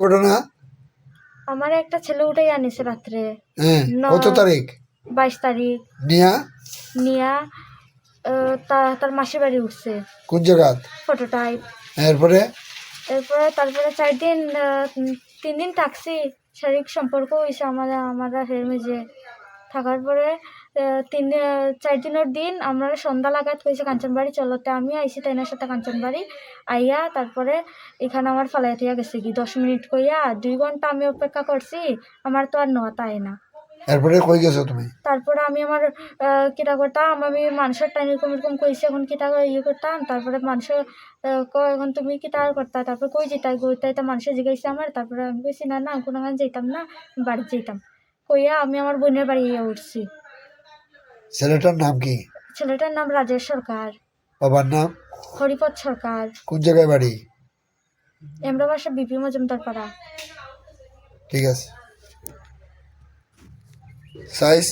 ঘটনা আমার একটা ছেলে উঠেই আনিছে রাত্রে। হ্যাঁ কত তারিখ? বাইশ তারিখ। নিয়া? নিয়া তার মাসির বাড়ি উঠছে। কোন জায়গা ফটো টাইপ। এরপরে? এরপরে তারপরে চার দিন তিন দিন থাকছি। শারীরিক সম্পর্ক হয়েছে আমাদের আমাদের হের মেজে থাকার পরে তিন চার দিনের দিন আমরা সন্ধ্যা লাগাত হয়েছে কাঞ্চনবাড়ি চলতে আমি আইছি তাইনার সাথে কাঞ্চনবাড়ি। আইয়া তারপরে এখানে আমার ফালাই থিয়া গেছে কি দশ মিনিট কইয়া দুই ঘণ্টা আমি অপেক্ষা করছি আমার তো আর নেওয়া তাই না। এরপরে কই গেছো তুমি? তারপরে আমি আমার কিটা করতাম আমি মানুষের টাইম এরকম এরকম কইছে এখন কিটা ইয়ে করতাম তারপরে মানুষের কয় এখন তুমি কিটা করতা? তারপরে কই যেতাই কইতাই তো মানুষে জিজ্ঞাসা আমার তারপরে আমি কইছি না না কোনো যেতাম না বাড়ি যেতাম কইয়া আমি আমার বোনের বাড়ি গিয়ে উঠছি। ছেলেটার নাম কি? ছেলেটার নাম রাজেশ সরকার। বাবার নাম? হরিপদ সরকার। কোন জায়গায় বাড়ি? এমরা বাসা বিপি মজুমদার পাড়া ঠিক আছে। সাইজ?